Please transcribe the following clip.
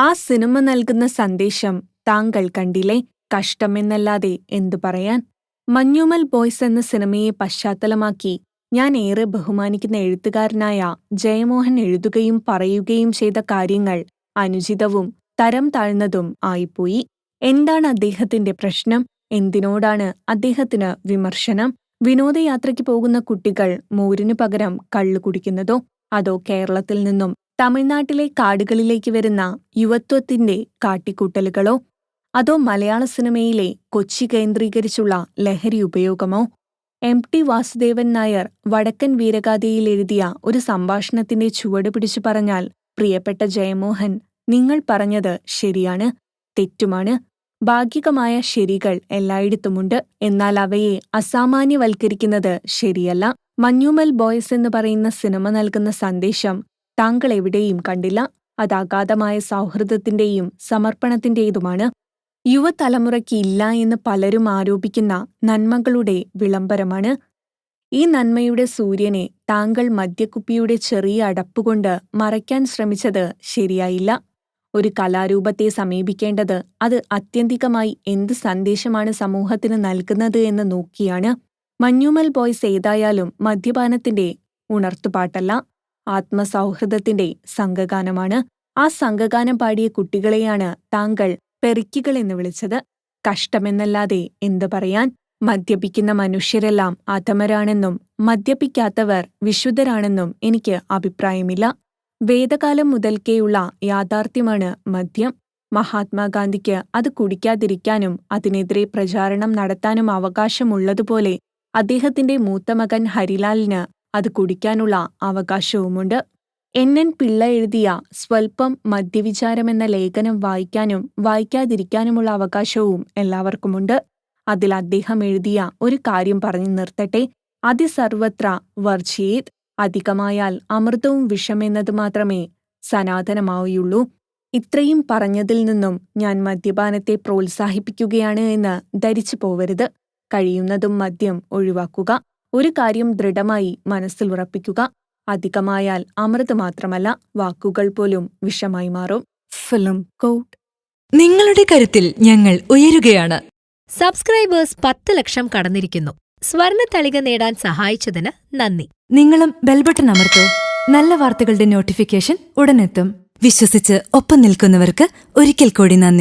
ആ സിനിമ നൽകുന്ന സന്ദേശം താങ്കൾ കണ്ടില്ലേ? കഷ്ടമെന്നല്ലാതെ എന്തു പറയാൻ? മഞ്ഞുമൽ ബോയ്സ് എന്ന സിനിമയെ പശ്ചാത്തലമാക്കി ഞാൻ ഏറെ ബഹുമാനിക്കുന്ന എഴുത്തുകാരനായ ജയമോഹൻ എഴുതുകയും പറയുകയും ചെയ്ത കാര്യങ്ങൾ അനുചിതവും തരം താഴ്ന്നതും ആയിപ്പോയി. എന്താണ് അദ്ദേഹത്തിന്റെ പ്രശ്നം? എന്തിനോടാണ് അദ്ദേഹത്തിന് വിമർശനം? വിനോദയാത്രയ്ക്ക് പോകുന്ന കുട്ടികൾ മോരിനു പകരം കള്ളു കുടിക്കുന്നതോ? അതോ കേരളത്തിൽ നിന്നും തമിഴ്നാട്ടിലെ കാടുകളിലേക്ക് വരുന്ന യുവത്വത്തിന്റെ കാട്ടിക്കൂട്ടലുകളോ അതോ മലയാള സിനിമയിലെ കൊച്ചി കേന്ദ്രീകരിച്ചുള്ള ലഹരി ഉപയോഗമോ? എം ടി വാസുദേവൻ നായർ വടക്കൻ വീരഗാഥയിൽ എഴുതിയ ഒരു സംഭാഷണത്തിന്റെ ചുവട് പിടിച്ചു പറഞ്ഞാൽ പ്രിയപ്പെട്ട ജയമോഹൻ നിങ്ങൾ പറഞ്ഞത് ശരിയാണ് തെറ്റുമാണ് ഭാഗികമായ ശരികൾ എല്ലായിടത്തുമുണ്ട് എന്നാൽ അവയെ അസാമാന്യവൽക്കരിക്കുന്നത് ശരിയല്ല. മഞ്ഞുമൽ ബോയ്സ് എന്ന് പറയുന്ന സിനിമ നൽകുന്ന സന്ദേശം താങ്കൾ എവിടെയും കണ്ടില്ല. അത് അഗാധമായ സൗഹൃദത്തിന്റെയും സമർപ്പണത്തിന്റേതുമാണ്. യുവതലമുറയ്ക്ക് ഇല്ല എന്ന് പലരും ആരോപിക്കുന്ന നന്മകളുടെ വിളംബരമാണ്. ഈ നന്മയുടെ സൂര്യനെ താങ്കൾ മദ്യക്കുപ്പിയുടെ ചെറിയ അടപ്പുകൊണ്ട് മറയ്ക്കാൻ ശ്രമിച്ചത് ശരിയായില്ല. ഒരു കലാരൂപത്തെ സമീപിക്കേണ്ടത് അത് അത്യന്തികമായി എന്ത് സന്ദേശമാണ് സമൂഹത്തിന് നൽകുന്നത് എന്ന് നോക്കിയാണ്. മഞ്ഞുമൽ ബോയ്സ് ഏതായാലും മദ്യപാനത്തിന്റെ ഉണർത്തുപാട്ടല്ല. ആത്മസൗഹൃദത്തിന്റെ സംഘഗാനമാണ്. ആ സംഘഗാനം പാടിയ കുട്ടികളെയാണ് താങ്കൾ പെറിക്കുകൾ എന്ന് വിളിച്ചത്. കഷ്ടമെന്നല്ലാതെ എന്തു പറയാൻ? മദ്യപിക്കുന്ന മനുഷ്യരെല്ലാം അധമരാണെന്നും മദ്യപിക്കാത്തവർ വിശുദ്ധരാണെന്നും എനിക്ക് അഭിപ്രായമില്ല. വേദകാലം മുതൽക്കേയുള്ള യാഥാർത്ഥ്യമാണ് മദ്യം. മഹാത്മാഗാന്ധിക്ക് അത് കുടിക്കാതിരിക്കാനും അതിനെതിരെ പ്രചാരണം നടത്താനും അവകാശമുള്ളതുപോലെ അദ്ദേഹത്തിന്റെ മൂത്തമകൻ ഹരിലാലിന് അത് കുടിക്കാനുള്ള അവകാശവുമുണ്ട്. എൻ. എൻ. പിള്ള എഴുതിയ സ്വൽപ്പം മദ്യവിചാരമെന്ന ലേഖനം വായിക്കാനും വായിക്കാതിരിക്കാനുമുള്ള അവകാശവും എല്ലാവർക്കുമുണ്ട്. അതിൽ അദ്ദേഹം എഴുതിയ ഒരു കാര്യം പറഞ്ഞു നിർത്തട്ടെ. അതിസർവത്ര വർജിയേത്. അധികമായാൽ അമൃതവും വിഷമെന്നത് മാത്രമേ സനാതനമാവുകയുള്ളൂ. ഇത്രയും പറഞ്ഞതിൽ നിന്നും ഞാൻ മദ്യപാനത്തെ പ്രോത്സാഹിപ്പിക്കുകയാണ് എന്ന് ധരിച്ചു പോവരുത്. കഴിയുന്നതും മദ്യം ഒഴിവാക്കുക. ഒരു കാര്യം ദൃഢമായി മനസ്സിൽ ഉറപ്പിക്കുക. അധികമായാൽ അമൃത് മാത്രമല്ല വാക്കുകൾ പോലും വിഷമായി മാറും. ഫിലിം കോട്ട് നിങ്ങളുടെ കരുത്തിൽ ഞങ്ങൾ ഉയരുകയാണ്. സബ്സ്ക്രൈബേഴ്സ് പത്ത് ലക്ഷം കടന്നിരിക്കുന്നു. സ്വർണ തളിക നേടാൻ സഹായിച്ചതിന് നന്ദി. നിങ്ങളും ബെൽബട്ടൺ അമർത്തോ. നല്ല വാർത്തകളുടെ നോട്ടിഫിക്കേഷൻ ഉടനെത്തും. വിശ്വസിച്ച് ഒപ്പം നിൽക്കുന്നവർക്ക് ഒരിക്കൽ കൂടി നന്ദി.